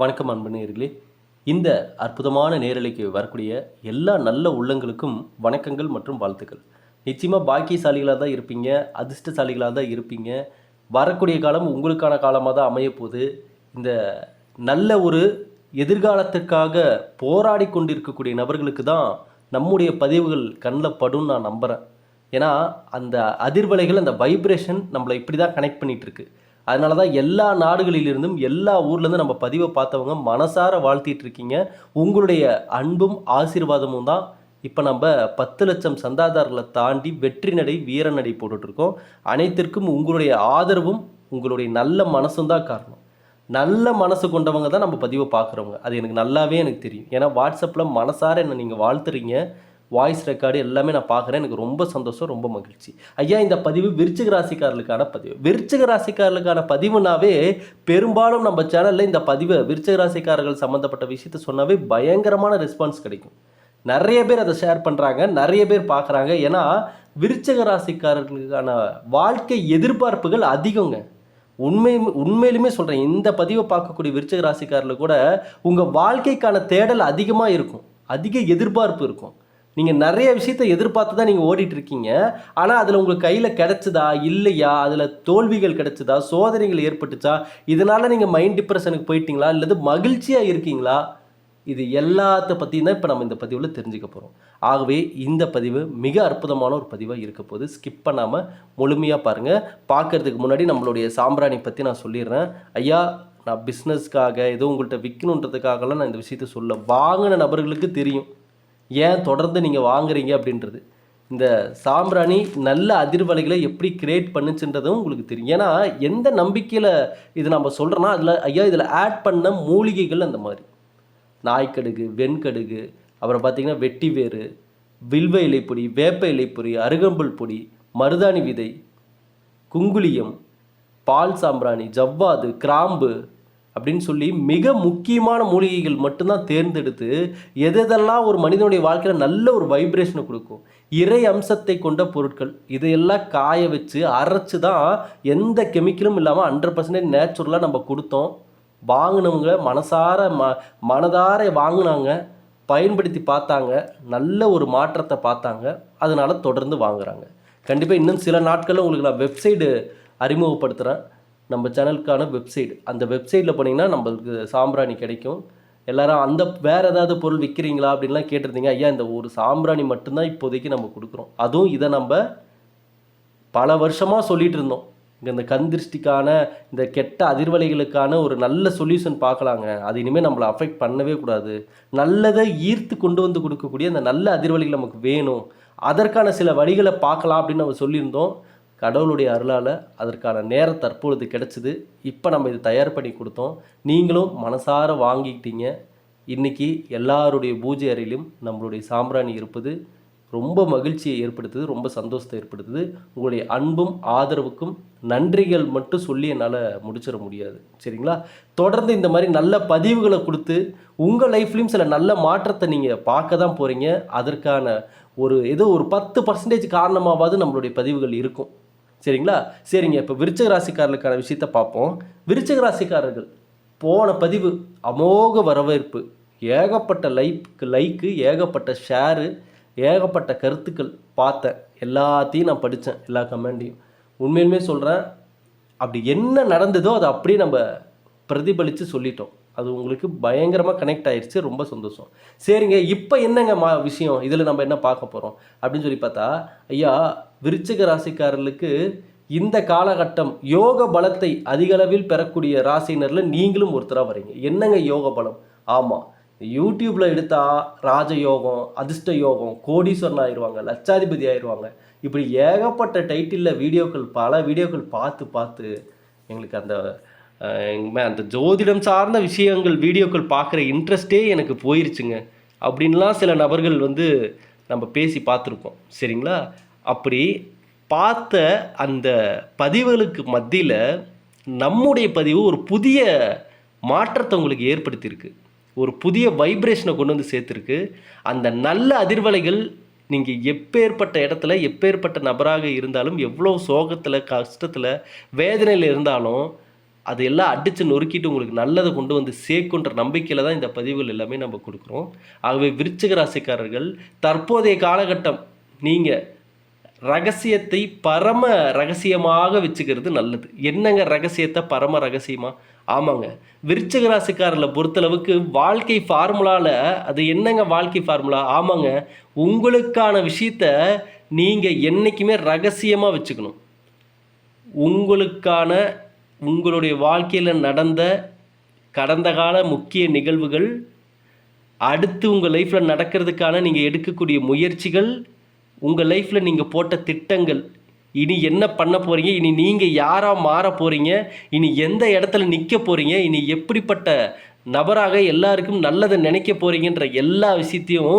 வணக்கம் அன்பு நேயர்களே இந்த அற்புதமான நேரலைக்கு வரக்கூடிய எல்லா நல்ல உள்ளங்களுக்கும் வணக்கங்கள் மற்றும் வாழ்த்துக்கள். நிச்சயமாக பாக்கியசாலிகளாக தான் இருப்பீங்க அதிர்ஷ்டசாலிகளாக தான் இருப்பீங்க. வரக்கூடிய காலம் உங்களுக்கான காலமாக தான் அமையப்போகுது. இந்த நல்ல ஒரு எதிர்காலத்திற்காக போராடி கொண்டிருக்கக்கூடிய நபர்களுக்கு தான் நம்முடைய பதிவுகள் கண்ணில் படும் நான் நம்புகிறேன் ஏன்னா அந்த அதிர்வலைகள் அந்த வைப்ரேஷன் நம்மளை இப்படி தான் கனெக்ட் பண்ணிகிட்ருக்கு அதனால தான் எல்லா நாடுகளிலிருந்தும் எல்லா ஊர்லேருந்து நம்ம பதிவை பார்த்தவங்க மனசார வாழ்த்திட்டு இருக்கீங்க. உங்களுடைய அன்பும் ஆசீர்வாதமும் தான் இப்போ நம்ம பத்து லட்சம் சந்தாதாரர்களை தாண்டி வெற்றி நடை வீர நடை போட்டுட்ருக்கோம் அனைத்திற்கும் உங்களுடைய ஆதரவும் உங்களுடைய நல்ல மனசும் தான் காரணம். நல்ல மனசு கொண்டவங்க தான் நம்ம பதிவை பார்க்குறவங்க. அது எனக்கு நல்லாவே எனக்கு தெரியும். ஏன்னா வாட்ஸ்அப்பில் மனசார என்னை நீங்கள் வாழ்த்துறீங்க. வாய்ஸ் ரெக்கார்டு எல்லாமே நான் பார்க்குறேன். எனக்கு ரொம்ப சந்தோஷம் ரொம்ப மகிழ்ச்சி. ஐயா இந்த பதிவு விருச்சிக ராசிக்காரர்களுக்கான பதிவு. விருச்சிக ராசிக்காரர்களுக்கான பதிவுனாவே பெரும்பாலும் நம்ம சேனலில் இந்த பதிவை விருச்சிக ராசிக்காரர்கள் சம்மந்தப்பட்ட விஷயத்த சொன்னாவே பயங்கரமான ரெஸ்பான்ஸ் கிடைக்கும். நிறைய பேர் அதை ஷேர் பண்ணுறாங்க நிறைய பேர் பார்க்குறாங்க. ஏன்னா விருச்சக ராசிக்காரர்களுக்கான வாழ்க்கை எதிர்பார்ப்புகள் அதிகங்க. உண்மை உண்மையிலுமே சொல்கிறேன் இந்த பதிவை பார்க்கக்கூடிய விருச்சக ராசிக்காரில் கூட உங்கள் வாழ்க்கைக்கான தேடல் அதிகமாக இருக்கும். அதிக எதிர்பார்ப்பு இருக்கும். நீங்கள் நிறைய விஷயத்தை எதிர்பார்த்து தான் நீங்கள் ஓடிட்டுருக்கீங்க. ஆனால் அதில் உங்களுக்கு கையில் கிடச்சதா இல்லையா? அதில் தோல்விகள் கிடச்சதா? சோதனைகள் ஏற்பட்டுச்சா? இதனால் நீங்கள் மைண்ட் டிப்ரெஷனுக்கு போயிட்டீங்களா? இல்லது மகிழ்ச்சியாக இருக்கீங்களா? இது எல்லாத்த பற்றியும் தான் இப்போ நம்ம இந்த பதிவில் தெரிஞ்சுக்க போகிறோம் ஆகவே இந்த பதிவு மிக அற்புதமான ஒரு பதிவாக இருக்க போது ஸ்கிப் பண்ணாமல் முழுமையாக பாருங்கள் பார்க்கறதுக்கு முன்னாடி நம்மளுடைய சாம்பிராணி பற்றி நான் சொல்லிடுறேன். ஐயா நான் பிஸ்னஸ்க்காக ஏதோ உங்கள்கிட்ட விற்கணுன்றதுக்காகலாம் நான் இந்த விஷயத்த சொல்ல வாங்கின நபர்களுக்கு தெரியும். ஏன் தொடர்ந்து நீங்கள் வாங்குறீங்க அப்படின்றது. இந்த சாம்பிராணி நல்ல அதிர்வலைகளை எப்படி கிரியேட் பண்ணுச்சுன்றதும் உங்களுக்கு தெரியும். ஏன்னா எந்த நம்பிக்கையில் இது நம்ம சொல்கிறோன்னா அதில் ஐயா இதில் ஆட் பண்ண மூலிகைகள் அந்த மாதிரி. நாய்க்கடுகு வெண்கடுகு அப்புறம் பார்த்திங்கன்னா வெட்டி வேறு வில்வ இலைப்பொடி வேப்ப இலைப்பொடி அருகம்புல் பொடி மருதாணி விதை குங்குளியம் பால் சாம்பிராணி ஜவ்வாது கிராம்பு அப்படின்னு சொல்லி மிக முக்கியமான மூலிகைகள் மட்டும்தான் தேர்ந்தெடுத்து எதெல்லாம் ஒரு மனிதனுடைய வாழ்க்கையில் நல்ல ஒரு வைப்ரேஷனை கொடுக்கும்? இறை அம்சத்தை கொண்ட பொருட்கள். இதையெல்லாம் காய வச்சு அரைச்சி தான் எந்த கெமிக்கலும் இல்லாமல் ஹண்ட்ரட் பர்சன்டேஜ் நேச்சுரலாக நம்ம கொடுத்தோம். வாங்கினவங்க மனசார ம மனதார வாங்கினாங்க பயன்படுத்தி பார்த்தாங்க நல்ல ஒரு மாற்றத்தை பார்த்தாங்க அதனால் தொடர்ந்து வாங்குறாங்க. கண்டிப்பாக இன்னும் சில நாட்களில் உங்களுக்கு நான் வெப்சைடு அறிமுகப்படுத்துகிறேன் நம்ம சேனலுக்கான வெப்சைட் அந்த வெப்சைட்டில் போனீங்கன்னா நம்மளுக்கு சாம்பிராணி கிடைக்கும். எல்லாரும் அந்த வேறு ஏதாவது பொருள் விற்கிறீங்களா அப்படின்லாம் கேட்டிருந்தீங்க. ஐயா இந்த ஒரு சாம்பிராணி மட்டும்தான் இப்போதைக்கு நம்ம கொடுக்குறோம். அதுவும் இதை நம்ம பல வருஷமாக சொல்லிகிட்டு இருந்தோம். இங்கே இந்த கந்திருஷ்டிக்கான இந்த கெட்ட அதிர்வலைகளுக்கான ஒரு நல்ல சொல்யூஷன் பார்க்கலாங்க. அது இனிமேல் நம்மளை அஃபெக்ட் பண்ணவே கூடாது. நல்லதை ஈர்த்து கொண்டு வந்து கொடுக்கக்கூடிய அந்த நல்ல அதிர்வலைகள் நமக்கு வேணும். அதற்கான சில வழிகளை பார்க்கலாம் அப்படின்னு நம்ம சொல்லியிருந்தோம். கடவுளுடைய அருளால் அதற்கான நேரம் தற்பொழுது கிடச்சிது. இப்போ நம்ம இது தயார் பண்ணி கொடுத்தோம். நீங்களும் மனசார வாங்கிக்கிட்டீங்க. இன்றைக்கி எல்லாருடைய பூஜை அறையிலும் நம்மளுடைய சாம்பிராணி இருப்பது ரொம்ப மகிழ்ச்சியை ஏற்படுத்துது ரொம்ப சந்தோஷத்தை ஏற்படுத்துது. உங்களுடைய அன்பும் ஆதரவுக்கும் நன்றிகள் மட்டும் சொல்லி என்னால் முடிச்சிட முடியாது. சரிங்களா? தொடர்ந்து இந்த மாதிரி நல்ல பதிவுகளை கொடுத்து உங்கள் லைஃப்லேயும் சில நல்ல மாற்றத்தை நீங்கள் பார்க்க தான் போகிறீங்க அதற்கான ஒரு ஏதோ ஒரு பத்து பர்சன்டேஜ் காரணமாவது நம்மளுடைய பதிவுகள் இருக்கும். சரிங்களா? சரிங்க. இப்போ விருச்சக ராசிக்காரர்களுக்கான விஷயத்தை பார்ப்போம். விருச்சக ராசிக்காரர்கள் போன பதிவு அமோக வரவேற்பு. ஏகப்பட்ட லைக் லைக்கு ஏகப்பட்ட ஷேரு ஏகப்பட்ட கருத்துக்கள் பார்த்தேன் எல்லாத்தையும் நான் படித்தேன். எல்லா கமெண்டையும். உண்மையிலுமே சொல்கிறேன் அப்படி என்ன நடந்ததோ அதை அப்படியே நம்ம பிரதிபலித்து சொல்லிட்டோம். அது உங்களுக்கு பயங்கரமாக கனெக்ட் ஆயிடுச்சு ரொம்ப சந்தோஷம். சரிங்க இப்போ என்னங்க மா விஷயம்? இதில் நம்ம என்ன பார்க்க போகிறோம் அப்படின்னு சொல்லி பார்த்தா ஐயா விருச்சிக ராசிக்காரர்களுக்கு இந்த காலகட்டம் யோக பலத்தை அதிகளவில் பெறக்கூடிய ராசினரில் நீங்களும் ஒருத்தராக வரீங்க என்னங்க யோக பலம்? ஆமாம் யூடியூப்பில் எடுத்தால் ராஜயோகம் அதிர்ஷ்ட யோகம் கோடீஸ்வரன் ஆயிடுவாங்க லட்சாதிபதி ஆயிடுவாங்க இப்படி ஏகப்பட்ட டைட்டிலில் வீடியோக்கள் பல வீடியோக்கள் பார்த்து பார்த்து எங்களுக்கு அந்த அஹ், அந்த ஜோதிடம் சார்ந்த விஷயங்கள் வீடியோக்கள் பார்க்குற இன்ட்ரெஸ்டே எனக்கு போயிருச்சுங்க. அப்படின்லாம் சில நபர்கள் வந்து நம்ம பேசி பார்த்துருக்கோம். சரிங்களா? அப்படி பார்த்த அந்த பதிவுகளுக்கு மத்தியில் நம்முடைய பதிவு ஒரு புதிய மாற்றத்தை உங்களுக்கு ஏற்படுத்தியிருக்கு. ஒரு புதிய வைப்ரேஷனை கொண்டு வந்து சேர்த்துருக்கு. அந்த நல்ல அதிர்வலைகள் நீங்கள் எப்பேற்பட்ட இடத்துல எப்பேற்பட்ட நபராக இருந்தாலும் எவ்வளோ சோகத்தில் கஷ்டத்தில் வேதனையில் இருந்தாலும் அதையெல்லாம் அடித்து நொறுக்கிட்டு உங்களுக்கு நல்லதை கொண்டு வந்து சேர்க்குன்ற நம்பிக்கையில் தான் இந்த பதிவுகள் எல்லாமே நம்ம கொடுக்குறோம். ஆகவே விருச்சிக ராசிக்காரர்கள் தற்போதைய காலகட்டம் நீங்கள் ரகசியத்தை பரம ரகசியமாக வச்சுக்கிறது நல்லது. என்னங்க ரகசியத்தை பரம ரகசியமா? ஆமாங்க. விருச்சிக ராசிக்காரர்களை பொறுத்தளவுக்கு வாழ்க்கை ஃபார்முலாவில் அது என்னங்க வாழ்க்கை ஃபார்முலா? ஆமாங்க. உங்களுக்கான விஷயத்த நீங்கள் என்றைக்குமே ரகசியமாக வச்சுக்கணும். உங்களுக்கான உங்களுடைய வாழ்க்கையில் நடந்த கடந்த கால முக்கிய நிகழ்வுகள் அடுத்து உங்கள் லைஃப்பில் நடக்கிறதுக்கான நீங்கள் எடுக்கக்கூடிய முயற்சிகள் உங்கள் லைஃப்பில் நீங்கள் போட்ட திட்டங்கள் இனி என்ன பண்ண போகிறீங்க இனி நீங்கள் யாராக மாற போகிறீங்க இனி எந்த இடத்துல நிற்க போகிறீங்க இனி எப்படிப்பட்ட நபராக எல்லாருக்கும் நல்லதை நினைக்க போகிறீங்கன்ற எல்லா விஷயத்தையும்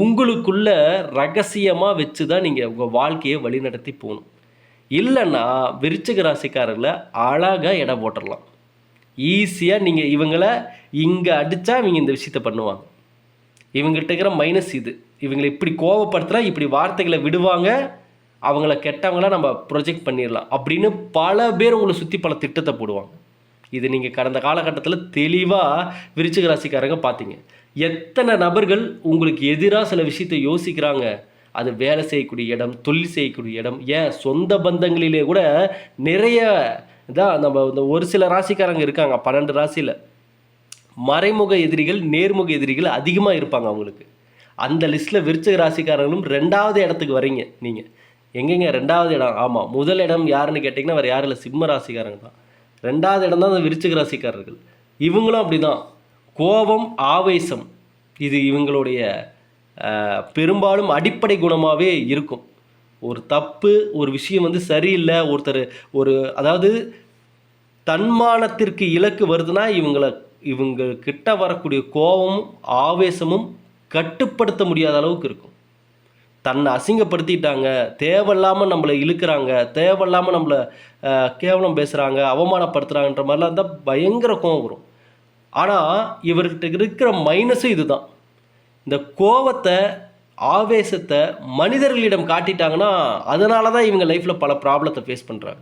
உங்களுக்குள்ள ரகசியமாக வச்சு தான் நீங்கள் உங்கள் வாழ்க்கையை வழிநடத்தி போகணும். இல்லைன்னா விருச்சிக ராசிக்காரர்களை அழகாக இடம் போட்டுடலாம் ஈஸியாக நீங்கள் இவங்களை இங்கே அடித்தா இவங்க இந்த விஷயத்த பண்ணுவாங்க. இவங்கள்ட்ட இருக்கிற மைனஸ் இது. இவங்களை இப்படி கோவப்படுத்துகிறா இப்படி வார்த்தைகளை விடுவாங்க. அவங்கள கெட்டவங்களாம் நம்ம ப்ரொஜெக்ட் பண்ணிடலாம் அப்படின்னு பல பேர் உங்களை சுற்றி பல திட்டத்தை போடுவாங்க. இது நீங்கள் கடந்த காலகட்டத்தில் தெளிவாக விருச்சிக ராசிக்காரங்க பார்த்தீங்க. எத்தனை நபர்கள் உங்களுக்கு எதிராக சில விஷயத்தை யோசிக்கிறாங்க? அது வேலை செய்யக்கூடிய இடம் தொழில் செய்யக்கூடிய இடம். ஏன்? சொந்த பந்தங்களிலே கூட நிறைய இதான் நம்ம இந்த ஒரு சில ராசிக்காரங்க இருக்காங்க பன்னெண்டு ராசியில். மறைமுக எதிரிகள் நேர்முக எதிரிகள் அதிகமாக இருப்பாங்க அவங்களுக்கு. அந்த லிஸ்ட்டில் விருச்சிக ராசிக்காரங்களும் ரெண்டாவது இடத்துக்கு வரீங்க நீங்கள் எங்கெங்க? ரெண்டாவது இடம். ஆமாம் முதல் இடம் யாருன்னு கேட்டிங்கன்னா வேறு யாரும் இல்லை. சிம்ம ராசிக்காரங்க தான். ரெண்டாவது இடம் தான் அந்த விருச்சிக ராசிக்காரர்கள். இவங்களும் அப்படி தான் கோபம் ஆவேசம். இது இவங்களுடைய பெரும்பாலும் அடிப்படை குணமாகவே இருக்கும். ஒரு தப்பு ஒரு விஷயம் வந்து சரியில்லை ஒருத்தர் ஒரு அதாவது தன்மானத்திற்கு இலக்கு வருதுன்னா இவங்களை இவங்க கிட்ட வரக்கூடிய கோபமும் ஆவேசமும் கட்டுப்படுத்த முடியாத அளவுக்கு இருக்கும். தன்னை அசிங்கப்படுத்திட்டாங்க தேவையில்லாமல் நம்மளை இழுக்கிறாங்க தேவையில்லாமல் நம்மளை கேவலம் பேசுகிறாங்க அவமானப்படுத்துகிறாங்கன்ற மாதிரிலாம் இருந்தால் பயங்கர கோவம் வரும். ஆனால் இவர்கிட்ட இருக்கிற மைனஸும் இதுதான். இந்த கோவத்தை ஆவேசத்தை மனிதர்களிடம் காட்டிட்டாங்கன்னா அதனால தான் இவங்க லைஃப்பில் பல ப்ராப்ளத்தை ஃபேஸ் பண்ணுறாங்க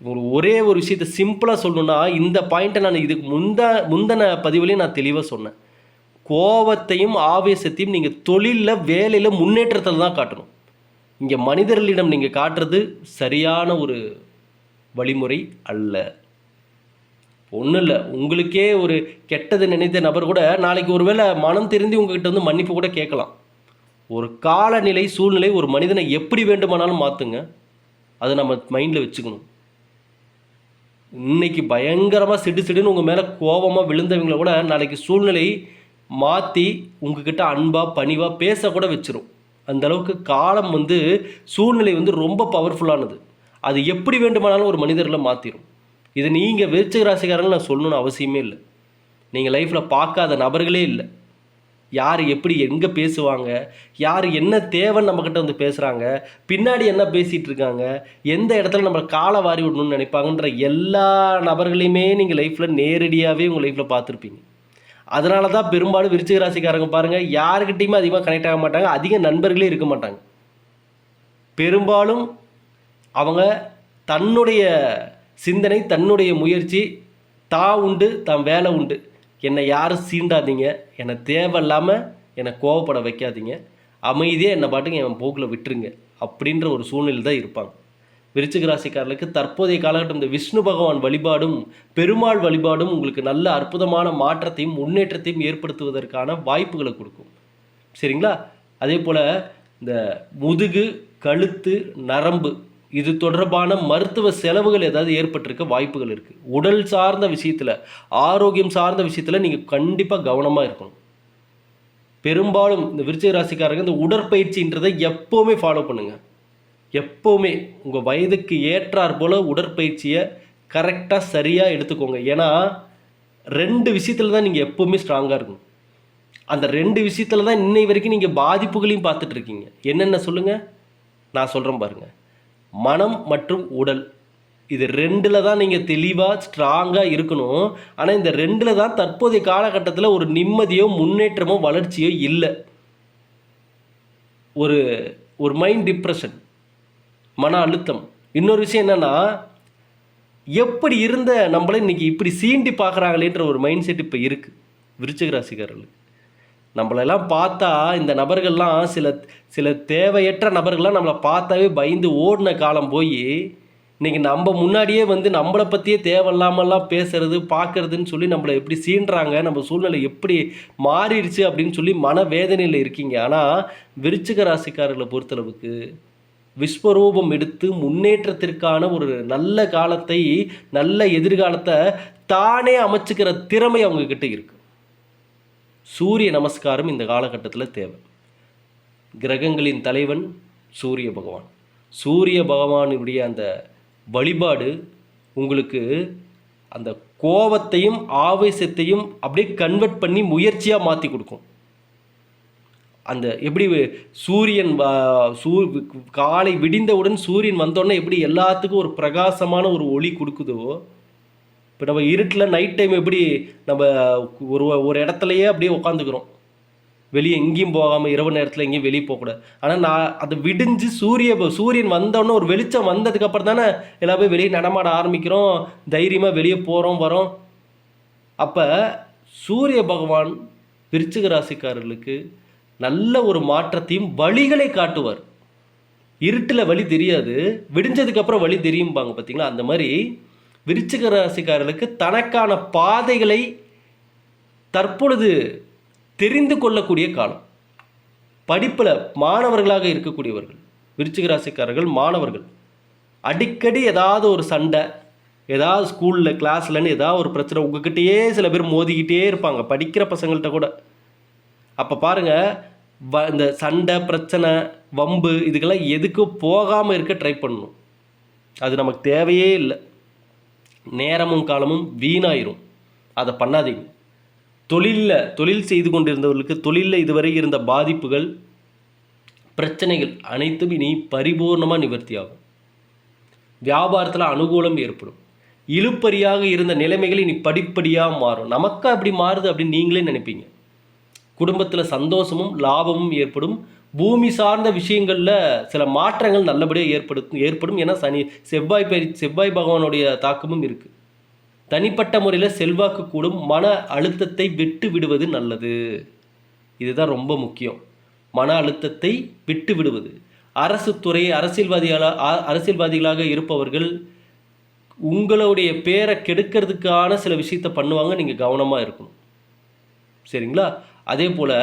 உங்களுக்கு ஒரே ஒரு விஷயத்தை சிம்பிளாக சொல்லணும்னா இந்த பாயிண்ட்டை நான் இதுக்கு முந்த முந்தின பதிவுலேயும் நான் தெளிவாக சொன்னேன். கோவத்தையும் ஆவேசத்தையும் நீங்கள் தொழிலில் வேலையில் முன்னேற்றத்தில் தான் காட்டணும். இங்கே மனிதர்களிடம் நீங்கள் காட்டுறது சரியான ஒரு வழிமுறை அல்ல. ஒன்றும் இல்லை. உங்களுக்கே ஒரு கெட்டது நினைத்த நபர் கூட நாளைக்கு ஒருவேளை மனம் திருந்தி உங்ககிட்ட வந்து மன்னிப்பு கூட கேட்கலாம். ஒரு காலநிலை சூழ்நிலை ஒரு மனிதனை எப்படி வேண்டுமானாலும் மாற்றுங்க அதை நம்ம மைண்டில் வச்சுக்கணும். இன்னைக்கு பயங்கரமாக சிடு சிடுன்னு உங்கள் மேலே கோபமாக விழுந்தவங்கள கூட நாளைக்கு சூழ்நிலை மாற்றி உங்ககிட்ட அன்பாக பணிவாக பேச கூட வச்சிரும். அந்த அளவுக்கு காலம் வந்து சூழ்நிலை வந்து ரொம்ப பவர்ஃபுல்லானது அது எப்படி வேண்டுமானாலும் ஒரு மனிதர்களை மாற்றிடும் இது நீங்கள் விருச்சிக ராசிக்காரங்க நான் சொல்லணும்னு அவசியமே இல்லை. நீங்கள் லைஃப்பில் பார்க்காத நபர்களே இல்லை. யார் எப்படி எங்கே பேசுவாங்க? யார் என்ன தேவைன்னு நம்மக்கிட்ட வந்து பேசுகிறாங்க பின்னாடி என்ன பேசிகிட்டு இருக்காங்க? எந்த இடத்துல நம்ம காலை வாரி விடணும்னு நினைப்பாங்கன்ற எல்லா நபர்களையுமே நீங்கள் லைஃப்பில் நேரடியாகவே உங்கள் லைஃப்பில் பார்த்துருப்பீங்க. அதனால தான் பெரும்பாலும் விருச்சிக ராசிக்காரங்க பாருங்கள் யாருக்கிட்டையுமே அதிகமாக கனெக்ட் ஆக மாட்டாங்க அதிக நண்பர்களே இருக்க மாட்டாங்க. பெரும்பாலும் அவங்க தன்னுடைய சிந்தனை தன்னுடைய முயற்சி தா உண்டு தான் வேலை உண்டு. என்னை யாரும் சீண்டாதீங்க? என்னை தேவையில்லாமல் என்னை கோவப்பட வைக்காதீங்க. அமைதியாக என்னை பாட்டுக்கு என் போக்கில் விட்டுருங்க அப்படின்ற ஒரு சூழ்நிலை தான் இருப்பாங்க. விருச்சிக ராசிக்காரர்களுக்கு தற்போதைய காலகட்டம் இந்த விஷ்ணு பகவான் வழிபாடும் பெருமாள் வழிபாடும் உங்களுக்கு நல்ல அற்புதமான மாற்றத்தையும் முன்னேற்றத்தையும் ஏற்படுத்துவதற்கான வாய்ப்புகளை கொடுக்கும். சரிங்களா? அதே போல் இந்த முதுகு கழுத்து நரம்பு இது தொடர்பான மருத்துவ செலவுகள் ஏதாவது ஏற்பட்டிருக்க வாய்ப்புகள் இருக்குது உடல் சார்ந்த விஷயத்தில் ஆரோக்கியம் சார்ந்த விஷயத்தில் நீங்கள் கண்டிப்பாக கவனமாக இருக்கணும். பெரும்பாலும் இந்த விருச்சிக ராசிக்காரங்க இந்த உடற்பயிற்சின்றதை எப்போவுமே ஃபாலோ பண்ணுங்கள் எப்போவுமே உங்கள் வயதுக்கு ஏற்றாற் போல் உடற்பயிற்சியை கரெக்டாக சரியாக எடுத்துக்கோங்க. ஏன்னா ரெண்டு விஷயத்தில் தான் நீங்கள் எப்போவுமே ஸ்ட்ராங்காக இருக்கும் அந்த ரெண்டு விஷயத்தில் தான் இன்னை வரைக்கும் நீங்கள் பாதிப்புகளையும் பார்த்துட்டு இருக்கீங்க. என்னென்ன சொல்லுங்கள் நான் சொல்கிறேன் பாருங்கள் மனம் மற்றும் உடல். இது ரெண்டில் தான் நீங்கள் தெளிவாக ஸ்ட்ராங்காக இருக்கணும். ஆனால் இந்த ரெண்டில் தான் தற்போதைய காலகட்டத்தில் ஒரு நிம்மதியோ முன்னேற்றமோ வளர்ச்சியோ இல்லை. ஒரு ஒரு மைண்ட் டிப்ரெஷன் மன அழுத்தம். இன்னொரு விஷயம் என்னென்னா எப்படி இருந்த நம்மளே இன்னைக்கு இப்படி சீண்டி பார்க்குறாங்களேன்ற ஒரு மைண்ட் செட் இப்போ இருக்குது விருச்சிக ராசிக்காரர்களுக்கு. நம்மளெல்லாம் பார்த்தா இந்த நபர்கள்லாம் சில சில தேவையற்ற நபர்கள்லாம் நம்மளை பார்த்தாவே பயந்து ஓடின காலம் போய் இன்றைக்கி நம்ம முன்னாடியே வந்து நம்மளை பற்றியே தேவையில்லாமல்லாம் பேசுறது பார்க்கறதுன்னு சொல்லி நம்மளை எப்படி சீன்றாங்க நம்ம சூழ்நிலை எப்படி மாறிடுச்சு அப்படின்னு சொல்லி மனவேதனையில் இருக்கீங்க. ஆனால் விருச்சிக ராசிக்காரர்களை பொறுத்தளவுக்கு விஸ்வரூபம் எடுத்து முன்னேற்றத்திற்கான ஒரு நல்ல காலத்தை நல்ல எதிர்காலத்தை தானே அமைச்சுக்கிற திறமை அவங்கக்கிட்ட இருக்குது சூரிய நமஸ்காரம் இந்த காலகட்டத்தில் தேவை. கிரகங்களின் தலைவன் சூரிய பகவான். சூரிய பகவானுடைய அந்த வழிபாடு உங்களுக்கு அந்த கோபத்தையும் ஆவேசத்தையும் அப்படியே கன்வெர்ட் பண்ணி முயற்சியாக மாற்றி கொடுக்கும். அந்த எப்படி சூரியன் சூ காலை விடிந்தவுடன் சூரியன் வந்தோடனே எப்படி எல்லாத்துக்கும் ஒரு பிரகாசமான ஒரு ஒளி கொடுக்குதோ இப்போ நம்ம இருட்டில் நைட் டைம் எப்படி நம்ம ஒரு ஒரு இடத்துலையே அப்படியே உட்காந்துக்கிறோம் வெளியே எங்கேயும் போகாமல் இரவு நேரத்தில் எங்கேயும் வெளியே போகக்கூடாது ஆனால் நான் அது விடிஞ்சு சூரிய சூரியன் வந்தோடனே ஒரு வெளிச்சம் வந்ததுக்கப்புறம் தானே எல்லாமே வெளியே நடமாட ஆரம்பிக்கிறோம். தைரியமாக வெளியே போகிறோம் வரோம். அப்போ சூரிய பகவான் விருச்சிக ராசிக்காரர்களுக்கு நல்ல ஒரு மாற்றத்தையும் வழிகளை காட்டுவார். இருட்டில் வழி தெரியாது. விடிஞ்சதுக்கப்புறம் வழி தெரியும்பாங்க பார்த்தீங்களா அந்த மாதிரி விருச்சிக ராசிக்காரர்களுக்கு தனக்கான பாதைகளை தற்பொழுது தெரிந்து கொள்ளக்கூடிய காலம். படிப்பில் மாணவர்களாக இருக்கக்கூடியவர்கள் விருச்சிக ராசிக்காரர்கள் மாணவர்கள். அடிக்கடி ஏதாவது ஒரு சண்டை ஏதாவது ஸ்கூலில் கிளாஸ்லன்னு ஏதாவது ஒரு பிரச்சனை உங்ககிட்டயே சில பேர் மோதிக்கிட்டே இருப்பாங்க. படிக்கிற பசங்கள்கிட்ட கூட. அப்போ பாருங்க வ இந்த சண்டை பிரச்சனை வம்பு இதுக்கெல்லாம் எதுக்கும் போகாமல் இருக்க ட்ரை பண்ணணும். அது நமக்கு தேவையே இல்லை. நேரமும் காலமும் வீணாயிரும். அதை பண்ணாதீங்க. தொழிலில் தொழில் செய்து கொண்டிருந்தவர்களுக்கு தொழிலில் இதுவரை இருந்த பாதிப்புகள் பிரச்சனைகள் அனைத்தும் இனி பரிபூர்ணமாக நிவர்த்தியாகும். வியாபாரத்தில் அனுகூலம் ஏற்படும். இழுப்பறியாக இருந்த நிலைமைகள் இனி படிப்படியாக மாறும். நமக்கு அப்படி மாறுது அப்படின்னு நீங்களே நினைப்பீங்க. குடும்பத்தில் சந்தோஷமும் லாபமும் ஏற்படும். பூமி சார்ந்த விஷயங்களில் சில மாற்றங்கள் நல்லபடியாக ஏற்படுத்தும் ஏற்படும் ஏன்னா சனி செவ்வாய் பயிற்சி செவ்வாய் பகவானுடைய தாக்கமும் இருக்குது தனிப்பட்ட முறையில் செல்வாக்கு கூடும் மன அழுத்தத்தை விட்டு விடுவது நல்லது. இதுதான் ரொம்ப முக்கியம். மன அழுத்தத்தை விட்டு விடுவது. அரசு துறை அரசியல்வாதிகளாக அரசியல்வாதிகளாக இருப்பவர்கள் உங்களுடைய பேரை கெடுக்கிறதுக்கான சில விஷயத்தை பண்ணுவாங்க நீங்கள் கவனமாக இருக்கணும். சரிங்களா? அதே போல்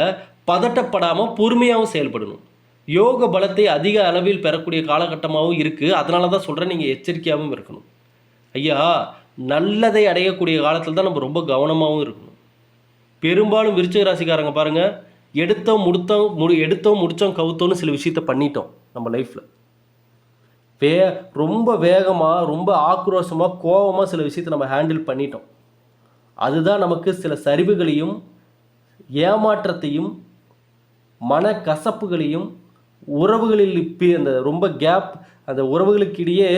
பதட்டப்படாமல் பொறுமையாகவும் செயல்படணும். யோக பலத்தை அதிக அளவில் பெறக்கூடிய காலகட்டமாகவும் இருக்குது அதனால தான் சொல்கிறேன் நீங்கள் எச்சரிக்கையாகவும் இருக்கணும். ஐயா நல்லதை அடையக்கூடிய காலத்தில் தான் நம்ம ரொம்ப கவனமாகவும் இருக்கணும். பெரும்பாலும் விருச்சிக ராசிக்காரங்க பாருங்கள் எடுத்தோம் முடித்தோம் முடி எடுத்தோம் முடித்தோம் கவுத்தோன்னு சில விஷயத்த பண்ணிட்டோம் நம்ம லைஃப்பில் வே ரொம்ப வேகமாக ரொம்ப ஆக்ரோஷமாக கோவமாக சில விஷயத்தை நம்ம ஹேண்டில் பண்ணிட்டோம். அதுதான் நமக்கு சில சரிவுகளையும் ஏமாற்றத்தையும் மனக்கசப்புகளையும் உறவுகளில் இப்பி அந்த ரொம்ப கேப் அந்த உறவுகளுக்கிடையே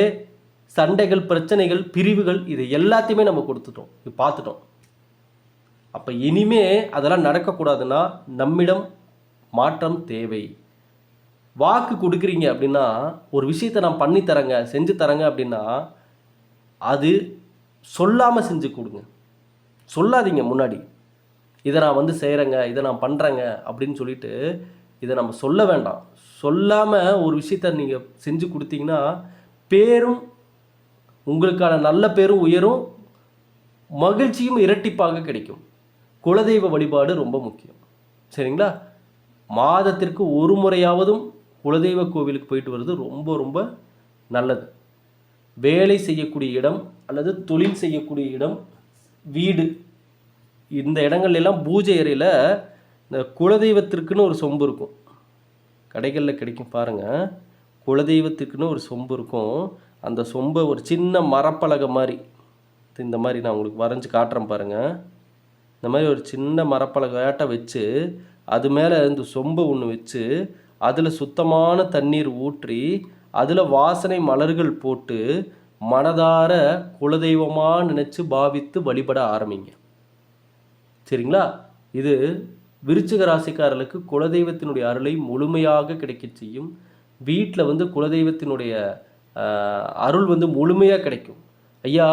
சண்டைகள் பிரச்சனைகள் பிரிவுகள் இது எல்லாத்தையுமே நம்ம கொடுத்துட்டோம். இது பார்த்துட்டோம். அப்போ இனிமே அதெல்லாம் நடக்கக்கூடாதுன்னா நம்மிடம் மாற்றம் தேவை. வாக்கு கொடுக்குறீங்க அப்படின்னா ஒரு விஷயத்தை நான் பண்ணி தரேங்க செஞ்சு தரேங்க அப்படின்னா அது சொல்லாமல் செஞ்சு கொடுங்க. சொல்லாதீங்க முன்னாடி. இதை நான் வந்து செய்கிறேங்க இதை நான் பண்ணுறேங்க அப்படின்னு சொல்லிட்டு இதை நம்ம சொல்ல வேண்டாம். சொல்லாமல் ஒரு விஷயத்த நீங்கள் செஞ்சு கொடுத்தீங்கன்னா பேரும் உங்களுக்கான நல்ல பேரும் உயரும் மகிழ்ச்சியும் இரட்டிப்பாக கிடைக்கும். குலதெய்வ வழிபாடு ரொம்ப முக்கியம். சரிங்களா? மாதத்திற்கு ஒரு முறையாவதும் குலதெய்வ கோவிலுக்கு போயிட்டு வர்றது ரொம்ப ரொம்ப நல்லது. வேலை செய்யக்கூடிய இடம் அல்லது தொழில் செய்யக்கூடிய இடம் வீடு. இந்த இடங்கள்லாம் பூஜை அறையில் இந்த குலதெய்வத்திற்குன்னு ஒரு சொம்பு இருக்கும். கடைகளில் கிடைக்கும் பாருங்கள் குலதெய்வத்துக்குன்னு ஒரு சொம்பு இருக்கும். அந்த சொம்பை ஒரு சின்ன மரப்பலகை மாதிரி. இந்த மாதிரி நான் உங்களுக்கு வரைஞ்சி காட்டுறேன் பாருங்கள் இந்த மாதிரி ஒரு சின்ன மரப்பலகையாட்ட வச்சு அது மேலே இந்த சொம்பு ஒன்று வச்சு அதில் சுத்தமான தண்ணீர் ஊற்றி அதில் வாசனை மலர்கள் போட்டு மனதார குலதெய்வமாக நினச்சி பாவித்து வழிபட ஆரம்பிங்க. சரிங்களா? இது விருச்சிக ராசிக்காரர்களுக்கு குலதெய்வத்தினுடைய அருளை முழுமையாக கிடைக்க செய்யும். வீட்டில் வந்து குலதெய்வத்தினுடைய அருள் வந்து முழுமையாக கிடைக்கும். ஐயா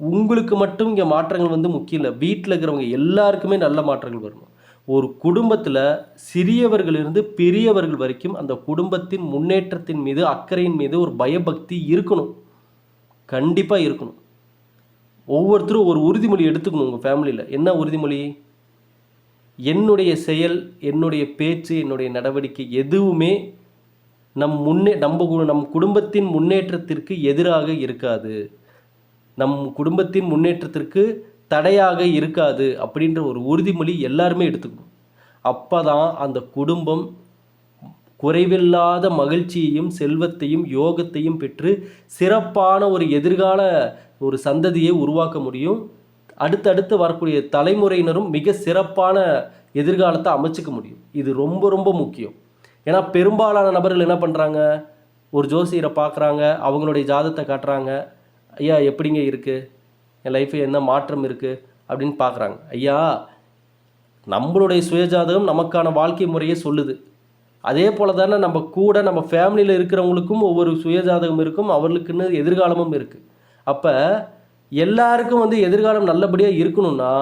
உங்களுக்கு மட்டும் இங்கே மாற்றங்கள் வந்து முக்கியம் இல்லை. வீட்டில் இருக்கிறவங்க எல்லாருக்குமே நல்ல மாற்றங்கள் வரணும். ஒரு குடும்பத்தில் சிறியவர்களிருந்து பெரியவர்கள் வரைக்கும் அந்த குடும்பத்தின் முன்னேற்றத்தின் மீது அக்கறையின் மீது ஒரு பயபக்தி இருக்கணும். கண்டிப்பாக இருக்கணும். ஒவ்வொருத்தரும் ஒரு உறுதிமொழி எடுத்துக்கணும் உங்கள் ஃபேமிலியில் என்ன உறுதிமொழி? என்னுடைய செயல் என்னுடைய பேச்சு என்னுடைய நடவடிக்கை எதுவுமே நம் முன்னே நம்ம கு- நம் குடும்பத்தின் முன்னேற்றத்திற்கு எதிராக இருக்காது. நம் குடும்பத்தின் முன்னேற்றத்திற்கு தடையாக இருக்காது அப்படின்ற ஒரு உறுதிமொழி எல்லாருமே எடுத்துக்கணும். அப்போ தான் அந்த குடும்பம் குறைவில்லாத மகிழ்ச்சியையும் செல்வத்தையும் யோகத்தையும் பெற்று சிறப்பான ஒரு எதிர்கால ஒரு சந்ததியை உருவாக்க முடியும். அடுத்தடுத்து வரக்கூடிய தலைமுறையினரும் மிக சிறப்பான எதிர்காலத்தை அமைச்சிக்க முடியும். இது ரொம்ப ரொம்ப முக்கியம். ஏன்னா பெரும்பாலான நபர்கள் என்ன பண்ணுறாங்க ஒரு ஜோசியரை பார்க்குறாங்க அவங்களுடைய ஜாதத்தை காட்டுறாங்க. ஐயா எப்படிங்க இருக்குது என் லைஃப்பில் என்ன மாற்றம் இருக்குது அப்படின்னு பார்க்குறாங்க. ஐயா நம்மளுடைய சுயஜாதகம் நமக்கான வாழ்க்கை முறையை சொல்லுது. அதே போல தானே நம்ம கூட நம்ம ஃபேமிலியில் இருக்கிறவங்களுக்கும் ஒவ்வொரு சுயஜாதகம் இருக்கும். அவர்களுக்குன்னு எதிர்காலமும் இருக்குது அப்போ எல்லாருக்கும் வந்து எதிர்காலம் நல்லபடியாக இருக்கணும்னா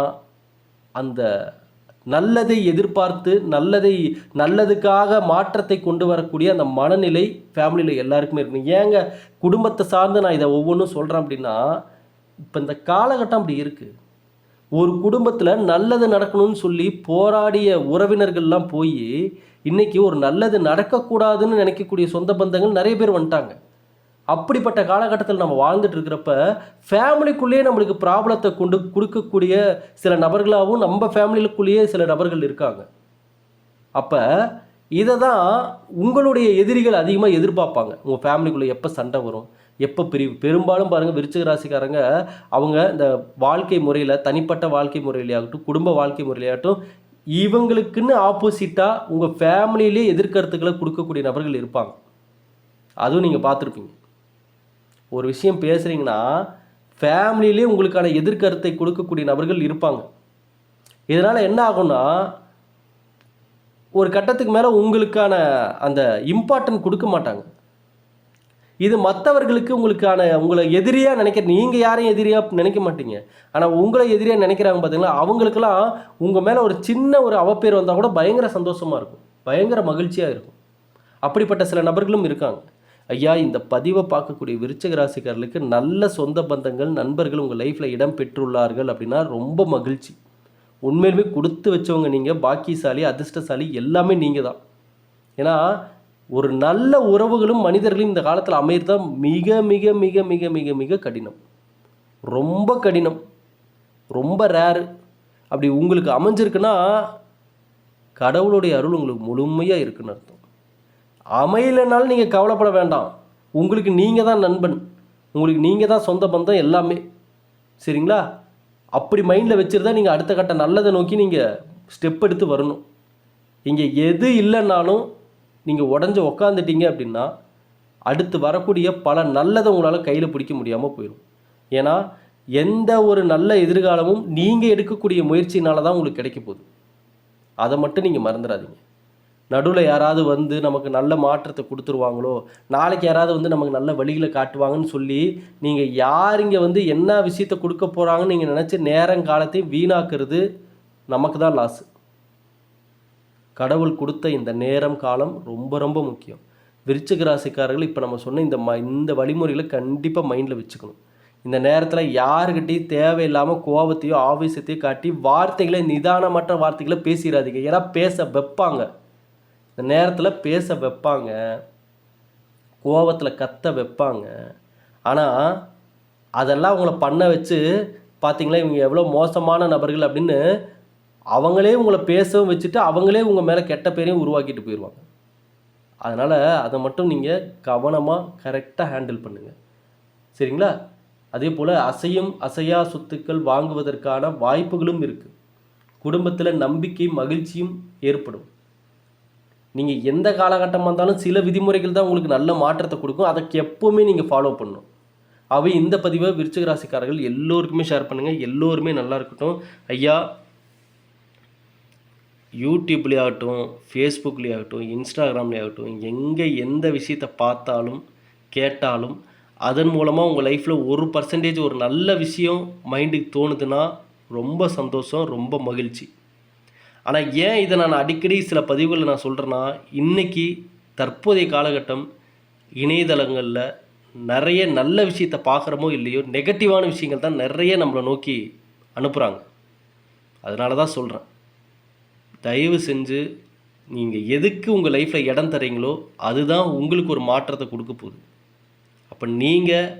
அந்த நல்லதை எதிர்பார்த்து நல்லதை நல்லதுக்காக மாற்றத்தை கொண்டு வரக்கூடிய அந்த மனநிலை ஃபேமிலியில் எல்லாருக்குமே இருக்கணும். ஏங்க? குடும்பத்தை சார்ந்து நான் இதை ஒவ்வொன்றும் சொல்கிறேன் அப்படின்னா இப்போ இந்த காலகட்டம் அப்படி இருக்குது ஒரு குடும்பத்தில் நல்லது நடக்கணும்னு சொல்லி போராடிய உறவினர்கள்லாம் போய் இன்றைக்கி ஒரு நல்லது நடக்கக்கூடாதுன்னு நினைக்கக்கூடிய சொந்த பந்தங்கள் நிறைய பேர் வந்துட்டாங்க. அப்படிப்பட்ட காலகட்டத்தில் நம்ம வாழ்ந்துட்டு இருக்கிறப்ப ஃபேமிலிக்குள்ளேயே நம்மளுக்கு ப்ராப்ளத்தை கொண்டு கொடுக்கக்கூடிய சில நபர்களாகவும் நம்ம ஃபேமிலிக்குள்ளேயே சில நபர்கள் இருக்காங்க. அப்போ இதை தான் உங்களுடைய எதிரிகள் அதிகமாக எதிர்பார்ப்பாங்க. உங்கள் ஃபேமிலிக்குள்ளே எப்போ சண்டை வரும் எப்போ பிரிவு பெரும்பாலும் பாருங்கள் விருச்சிக ராசிக்காரங்க அவங்க இந்த வாழ்க்கை முறையில் தனிப்பட்ட வாழ்க்கை முறையிலேயாகட்டும் குடும்ப வாழ்க்கை முறையிலேயாகட்டும் இவங்களுக்குன்னு ஆப்போசிட்டாக உங்கள் ஃபேமிலியிலே எதிர்கருத்துக்களை கொடுக்கக்கூடிய நபர்கள் இருப்பாங்க. அதுவும் நீங்கள் பார்த்துருப்பீங்க. ஒரு விஷயம் பேசுகிறீங்கன்னா ஃபேமிலியிலே உங்களுக்கான எதிர்கருத்தை கொடுக்கக்கூடிய நபர்கள் இருப்பாங்க. இதனால் என்ன ஆகும்னா ஒரு கட்டத்துக்கு மேலே உங்களுக்கான அந்த இம்பார்ட்டன்ட் கொடுக்க மாட்டாங்க. இது மற்றவர்களுக்கு உங்களுக்கான உங்களை எதிரியாக நினைக்க நீங்கள் யாரையும் எதிரியாக நினைக்க மாட்டீங்க. ஆனால் உங்களை எதிரியாக நினைக்கிறாங்க பார்த்தீங்களா அவங்களுக்கெல்லாம் உங்கள் மேலே ஒரு சின்ன ஒரு அவப்பேர் வந்தால் கூட பயங்கர சந்தோஷமாக இருக்கும். பயங்கர மகிழ்ச்சியாக இருக்கும். அப்படிப்பட்ட சில நபர்களும் இருக்காங்க. ஐயா இந்த பதிவை பார்க்கக்கூடிய விருச்சக ராசிக்காரர்களுக்கு நல்ல சொந்த பந்தங்கள் நண்பர்கள் உங்கள் லைஃப்பில் இடம் பெற்றுள்ளார்கள் அப்படின்னா ரொம்ப மகிழ்ச்சி. உண்மையிலுமே கொடுத்து வச்சவங்க நீங்கள் பாக்கியசாலி அதிர்ஷ்டசாலி எல்லாமே நீங்கள் தான். ஏன்னா ஒரு நல்ல உறவுகளும் மனிதர்களும் இந்த காலத்தில் அமையிறது தான் மிக மிக மிக மிக மிக மிக கடினம். ரொம்ப கடினம். ரொம்ப ரேரு அப்படி உங்களுக்கு அமைஞ்சிருக்குன்னா கடவுளுடைய அருள் உங்களுக்கு முழுமையாக இருக்குன்னு அர்த்தம். அமையலைனாலும் நீங்கள் கவலைப்பட வேண்டாம். உங்களுக்கு நீங்கள் தான் நண்பன். உங்களுக்கு நீங்கள் தான் சொந்த பந்தம் எல்லாமே. சரிங்களா? அப்படி மைண்டில் வச்சுருந்தா நீங்கள் அடுத்த கட்ட நல்லதை நோக்கி நீங்கள் ஸ்டெப் எடுத்து வரணும். இங்கே எது இல்லைன்னாலும் நீங்கள் உடஞ்சி உக்காந்துட்டீங்க அப்படின்னா அடுத்து வரக்கூடிய பல நல்லதை உங்களால் கையில் பிடிக்க முடியாமல் போயிடும் ஏன்னா எந்த ஒரு நல்ல எதிர்காலமும் நீங்கள் எடுக்கக்கூடிய முயற்சினால தான் உங்களுக்கு கிடைக்க போகுது. அதை மட்டும் நீங்கள் மறந்துடாதீங்க. நடுவில் யாராவது வந்து நமக்கு நல்ல மாற்றத்தை கொடுத்துருவாங்களோ நாளைக்கு யாராவது வந்து நமக்கு நல்ல வழிகளை காட்டுவாங்கன்னு சொல்லி நீங்கள் யார் இங்கே வந்து என்ன விஷயத்தை கொடுக்க போகிறாங்கன்னு நீங்கள் நினச்சி நேரங்காலத்தையும் வீணாக்குறது நமக்கு தான் லாஸு கடவுள் கொடுத்த இந்த நேரம் காலம் ரொம்ப ரொம்ப முக்கியம். விருச்சிக ராசிக்காரர்கள் இப்போ நம்ம சொன்ன இந்த ம இந்த வழிமுறைகளை கண்டிப்பாக மைண்டில் வச்சுக்கணும். இந்த நேரத்தில் யாருக்கிட்டையும் தேவையில்லாமல் கோபத்தையோ ஆவேசத்தையோ காட்டி வார்த்தைகளை நிதானமற்ற வார்த்தைகளை பேசிடாதீங்க ஏன்னா பேச வைப்பாங்க. இந்த நேரத்தில் பேச வைப்பாங்க. கோவத்தில் கத்த வைப்பாங்க. ஆனால் அதெல்லாம் அவங்கள பண்ண வச்சு பார்த்தீங்களா இவங்க எவ்வளோ மோசமான நபர்கள் அப்படின்னு அவங்களே உங்களை பேசவும் வச்சுட்டு அவங்களே உங்கள் மேலே கெட்ட பேரையும் உருவாக்கிட்டு போயிடுவாங்க அதனால் அதை மட்டும் நீங்கள் கவனமாக கரெக்டாக ஹேண்டில் பண்ணுங்கள் சரிங்களா? அதே போல் அசையும் அசையா சொத்துக்கள் வாங்குவதற்கான வாய்ப்புகளும் இருக்குது குடும்பத்தில் நம்பிக்கை மகிழ்ச்சியும் ஏற்படும். நீங்கள் எந்த காலகட்டமாக இருந்தாலும் சில விதிமுறைகள் தான் உங்களுக்கு நல்ல மாற்றத்தை கொடுக்கும். அதற்கு எப்போவுமே நீங்கள் ஃபாலோ பண்ணணும். அவை இந்த பதிவை விருச்சிக ராசிக்காரர்கள் எல்லோருக்குமே ஷேர் பண்ணுங்கள் எல்லோருமே நல்லா இருக்கட்டும். ஐயா யூடியூப்லேயே ஆகட்டும் ஃபேஸ்புக்லேயே ஆகட்டும் இன்ஸ்டாகிராம்லேயே ஆகட்டும் எங்கே எந்த விஷயத்தை பார்த்தாலும் கேட்டாலும் அதன் மூலமாக உங்கள் லைஃப்பில் ஒரு பர்சன்டேஜ் ஒரு நல்ல விஷயம் மைண்டுக்கு தோணுதுன்னா ரொம்ப சந்தோஷம் ரொம்ப மகிழ்ச்சி. ஆனால் ஏன் இதை நான் அடிக்கடி சில பதிவுகளில் நான் சொல்கிறேன்னா இன்றைக்கி தற்போதைய காலகட்டம் இணையதளங்களில் நிறைய நல்ல விஷயத்தை பார்க்குறமோ இல்லையோ நெகட்டிவான விஷயங்கள் தான் நிறைய நம்மளை நோக்கி அனுப்புகிறாங்க அதனால தான் சொல்கிறேன் தயவு செஞ்சு நீங்கள் எதுக்கு உங்கள் லைஃப்பில் இடம் தரீங்களோ அதுதான் உங்களுக்கு ஒரு மாற்றத்தை கொடுக்க போகுது. அப்போ நீங்கள்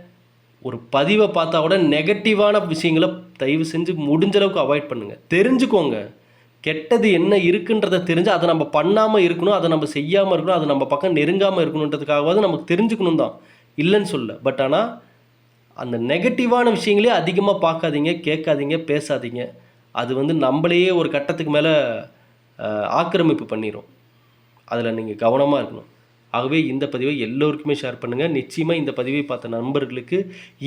ஒரு பதிவை பார்த்தா கூட நெகட்டிவான விஷயங்களை தயவு செஞ்சு முடிஞ்சளவுக்கு அவாய்ட் பண்ணுங்கள் தெரிஞ்சுக்கோங்க. கெட்டது என்ன இருக்குன்றதை தெரிஞ்சு அதை நம்ம பண்ணாமல் இருக்கணும் அதை நம்ம செய்யாமல் இருக்கணும் அதை நம்ம பக்கம் நெருங்காமல் இருக்கணுன்றதுக்காகவாவது நமக்கு தெரிஞ்சுக்கணும் தான். இல்லைன்னு சொல்ல பட் ஆனால் அந்த நெகட்டிவான விஷயங்களே அதிகமாக பார்க்காதீங்க கேட்காதீங்க பேசாதீங்க. அது வந்து நம்மளையே ஒரு கட்டத்துக்கு மேலே ஆக்கிரமிப்பு பண்ணிடும் அதில் நீங்கள் கவனமாக இருக்கணும். ஆகவே இந்த பதிவை எல்லோருக்குமே ஷேர் பண்ணுங்கள் நிச்சயமாக இந்த பதிவை பார்த்த நண்பர்களுக்கு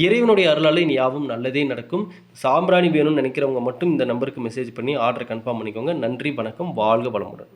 இறைவனுடைய அருளால் யாவும் நல்லதே நடக்கும். சாம்பிராணி வேணும்னு நினைக்கிறவங்க மட்டும் இந்த நம்பருக்கு மெசேஜ் பண்ணி ஆர்டரை கன்ஃபார்ம் பண்ணிக்கோங்க. நன்றி வணக்கம். வாழ்க வளமுடன்.